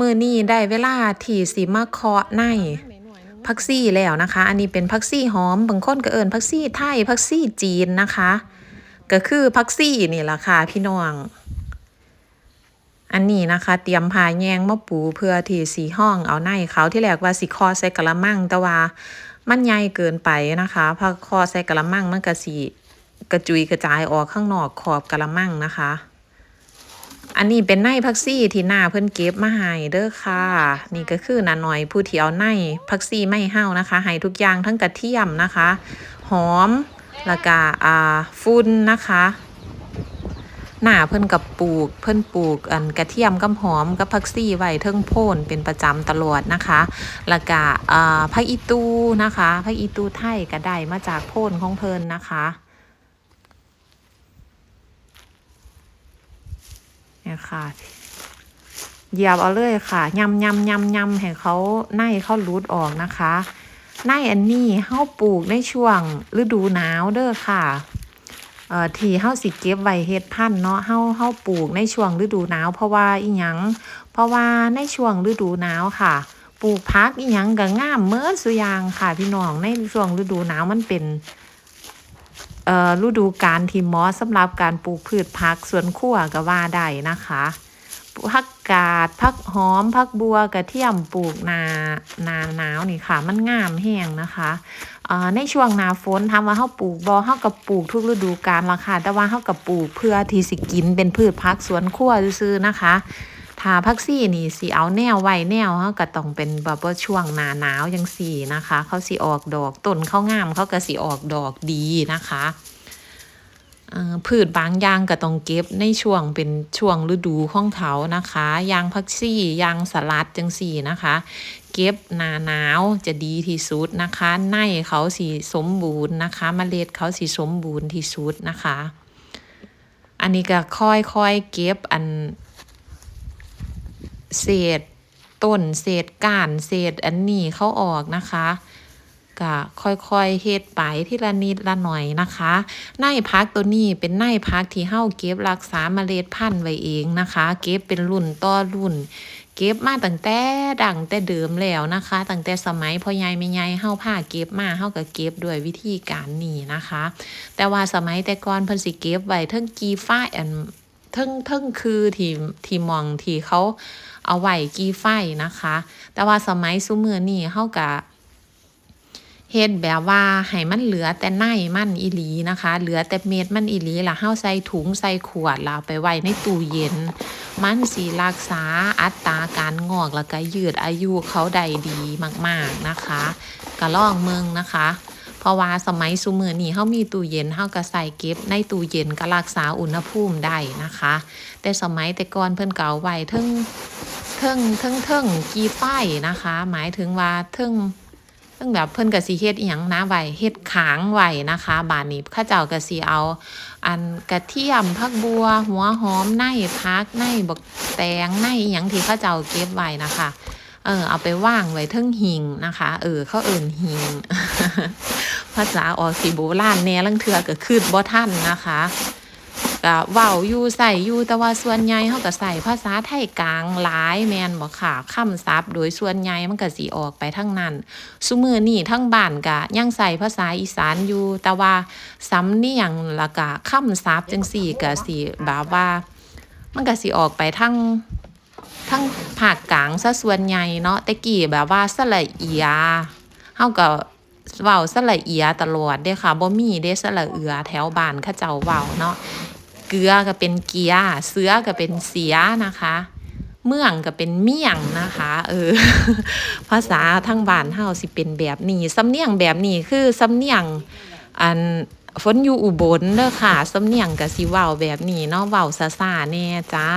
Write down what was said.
มือนี้ได้เวลาที่สิมาเคาะในผักซี่แล้วนะคะ อันนี้เป็นผักซี่หอม บางคนก็เอิ้นผักซี่ไทยผักซี่จีนนะคะ ก็คือผักซี่นี่ล่ะค่ะพี่น้อง อันนี้นะคะ เตรียมพาแยงมาปูเพื่อที่สีห้องเอาในเขาที่แรกว่าสิคอใส่กะละมังแต่ว่ามันใหญ่เกินไปนะคะพอคอใส่กะละมังมันก็สิกระจุยกระจายออกข้างนอกขอบกะละมังนะคะ อันนี้เป็นในพักซี่ที่หน้าเพิ่นเก็บมาให้เด้อค่ะ นี่ก็คือนาหน่อยผู้ที่เอาในพักซี่ไม่เห่านะคะให้ทุกอย่างทั้งกระเทียมนะคะ หอมแล้วก็อ่าฟุ้นนะคะหน้าเพิ่นกับปลูก เพิ่นปลูกอันกระเทียมกับหอมกับผักซี่ไว้เทิงโพ่นเป็นประจำตลอดนะคะแล้วก็อ่าผักอีตูนะคะผักอีตูไทยก็ได้มาจากโพ่นของเพิ่นนะคะ เนี่ยค่ะเหยียบเอาเลยค่ะยำยำยำยำให้เขาในเขารูดออกนะคะในอันนี้เฮาปลูกในช่วงฤดูหนาวเด้อค่ะเอ่อที่เฮาสิเก็บไว้เฮ็ดพันธุ์เนาะเฮาเฮาปลูกในช่วงฤดูหนาว เพราะว่าอีหยัง เพราะว่าในช่วงฤดูหนาวค่ะ ปลูกผักอีหยังก็งามเมิดสุยางค่ะพี่น้องในช่วงฤดูหนาวมันเป็น ฤดูกาลที่เหมาะสำหรับการปลูกพืชผักสวนครัวก็ว่าได้นะคะผักกาดผักหอมผักบัวกระเทียมปลูกนานาหนาวนี่ค่ะ มันงามแห้งนะคะในช่วงหนาฝนถาว่าเฮาปลูกบ่เฮาก็ปลูกทุกฤดูกาลละค่ะแต่ว่าเฮาก็ปลูกเพื่อที่สิกินเป็นพืชผักสวนครัวซื่อนะคะ ถ้าผักซี่นี่สิเอาแนวไว้แนวเฮาก็ต้องเป็นแบบว่าช่วงหนาหนาวจังซี่นะคะ เขาสิออกดอกต้นเขางามเขาก็สิออกดอกดีนะคะพืชบางอย่างก็ต้องเก็บในช่วงเป็นช่วงฤดูของเขานะคะยางผักซี่ยางสลัดจังซี่นะคะ เก็บหนาหนาวจะดีที่สุดนะคะ ในเขาสีสมบูรณ์นะคะมเมล็ดเขาสีสมบูรณ์ที่สุดนะคะ อันนี้ก็ค่อยๆเก็บอัน เศษต้นเศษก้านเศษอันนี้เขาออกนะคะก็ค่อยๆเฮ็ดไปทีละนิดละหน่อยนะคะในพักตัวนี้เป็นในพักที่เฮาเก็บรักษาเมล็ดพันธุ์ไว้เองนะคะ เก็บเป็นรุ่นต่อรุ่น เก็บมาตั้งแต่ดังแต่เดิมแล้วนะคะตั้งแต่สมัยพ่อใหญ่แม่ใหญ่เฮาพาเก็บมาเฮาก็เก็บด้วยวิธีการนี้นะคะ แต่ว่าสมัยแต่ก่อนเพิ่นสิเก็บไว้เทิงกีฟ้าอัน ทิงเทิงคือที่ที่มองที่เขาเอาไหว้กีไฟนะคะ แต่ว่าสมัยซุมือนี้เฮาก็เฮ็ดแบบว่าให้มันเหลือแต่ในมันอีหลีนะคะ เหลือแต่เม็ดมันอีหลีล่ะเฮาใส่ถุงใส่ขวดล้วเอาไปไว้ในตู้เย็น มันสิรักษาอัตราการงอกแล้วก็ยืดอายุเขาได้ดีมากๆนะคะก็ลองเมืองนะคะ เพราะว่าสมัยซุมื้อนี้เฮามีตู้เย็นเฮาก็ใส่เก็บในตู้เย็นก็รักษาอุณหภูมิได้นะคะ แต่สมัยแต่ก่อนเพิ่นเก็เอาไว้เทิงเทิงเทิงเทิงกีไฟนะคะ หมายถึงว่าเทิงเทิงแบบเพิ่นก็สิเฮ็ดอีหยังนะไว้เฮ็ดขางไว้นะคะ บาดนี้เขาเจ้าก็สิเอา อันกระเทียมผักบัว หัวหอมในพักในบักแตงในอหยังที่เขาเจ้าเก็บไว้นะคะ เออเอาไปว่างไว้เทิงหิงนะคะ เออเขาเอิ่นหิง ภาษาออสีโบราณแหน่ลังเทือก็คืดบ่ทันนะคะก็เว้าอยู่ใส่อยู่แต่ว่าส่วนใหญ่เฮาก็ใส่ภาษาไทยกลางหลายแมนบ่ค่ะคำศัพท์โดยส่วนใหญ่มันก็สิออกไปทั้งนั้นซุมือนี้ทั้งบ้านก็ยังใส่ภาษาอีสานอยู่ แต่ว่าสำเนียงล้วก็คำศัพท์จังซี่ก็สิแบบว่า มันก็สิออกไปทั้ง ทั้งภาคกลางซะส่วนใหญ่เนาะแต่กี้แบบว่าสระเอียเฮาก็เว้าสระเอียตลอดเด้ค่ะบ่มีเด้สระเอือแถวบ้านเขาเจ้าเว้าเนาะเกลือก็เป็นเกียร์เสือก็เป็นเสียนะคะ เมืองก็เป็นเมี่ยงนะคะ เออ ภาษาทางบ้านเฮาสิเป็นแบบนี้สำเนียงแบบนี้คือสำเนียงอันฝนอยู่อุบลเด้อค่ะสำเนียงก็สิเว้าแบบนี้เนาะเว้าซ่าๆแน่จ้า